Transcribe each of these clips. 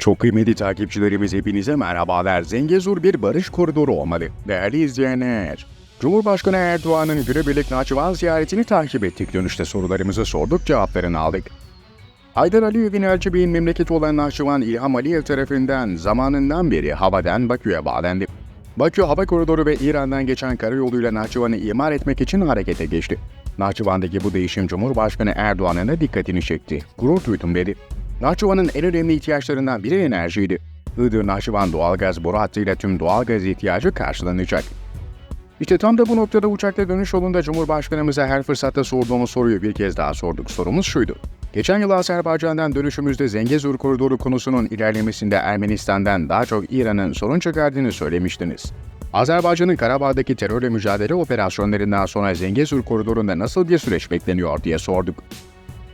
Çok kıymetli takipçilerimiz hepinize merhabalar. Zengezur bir barış koridoru olmalı. Değerli izleyenler. Cumhurbaşkanı Erdoğan'ın günübirlik Nahçıvan ziyaretini takip ettik. Dönüşte sorularımızı sorduk, cevaplarını aldık. Haydar Aliyev'in Elçi Bey'in memleketi olan Nahçıvan İlham Aliyev tarafından zamanından beri havadan Bakü'ye bağlandı. Bakü Hava Koridoru ve İran'dan geçen karayoluyla Nahçıvan'ı imar etmek için harekete geçti. Nahçıvan'daki bu değişim Cumhurbaşkanı Erdoğan'ın da dikkatini çekti. Gurur duydum dedi. Nahçıvan'ın en önemli ihtiyaçlarından biri enerjiydi. Iğdır Nahçıvan doğalgaz boru hattıyla tüm doğalgaz ihtiyacı karşılanacak. İşte tam da bu noktada uçakta dönüş yolunda Cumhurbaşkanımıza her fırsatta sorduğumuz soruyu bir kez daha sorduk. Sorumuz şuydu. Geçen yıl Azerbaycan'dan dönüşümüzde Zengezur koridoru konusunun ilerlemesinde Ermenistan'dan daha çok İran'ın sorun çıkardığını söylemiştiniz. Azerbaycan'ın Karabağ'daki terörle mücadele operasyonlarından sonra Zengezur koridorunda nasıl bir süreç bekleniyor diye sorduk.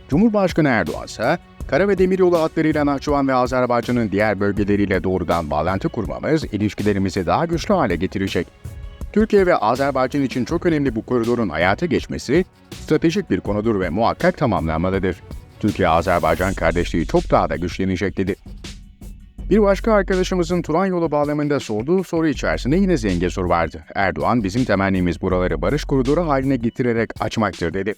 Cumhurbaşkanı Erdoğan ise kara ve demiryolu hatlarıyla Nahçıvan ve Azerbaycan'ın diğer bölgeleriyle doğrudan bağlantı kurmamız ilişkilerimizi daha güçlü hale getirecek. Türkiye ve Azerbaycan için çok önemli bu koridorun hayata geçmesi stratejik bir konudur ve muhakkak tamamlanmalıdır. Türkiye-Azerbaycan kardeşliği çok daha da güçlenecek dedi. Bir başka arkadaşımızın Turan yolu bağlamında sorduğu soru içerisinde yine Zengezur vardı. Erdoğan bizim temennimiz buraları barış koridoru haline getirerek açmaktır dedi.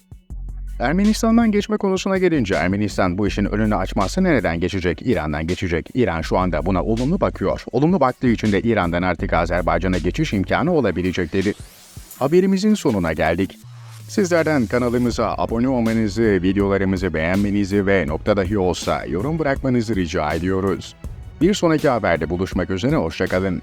Ermenistan'dan geçme konusuna gelince Ermenistan bu işin önünü açmazsa nereden geçecek? İran'dan geçecek. İran şu anda buna olumlu bakıyor. Olumlu baktığı için de İran'dan artık Azerbaycan'a geçiş imkanı olabilecek dedi. Haberimizin sonuna geldik. Sizlerden kanalımıza abone olmanızı, videolarımızı beğenmenizi ve nokta dahi olsa yorum bırakmanızı rica ediyoruz. Bir sonraki haberde buluşmak üzere, hoşçakalın.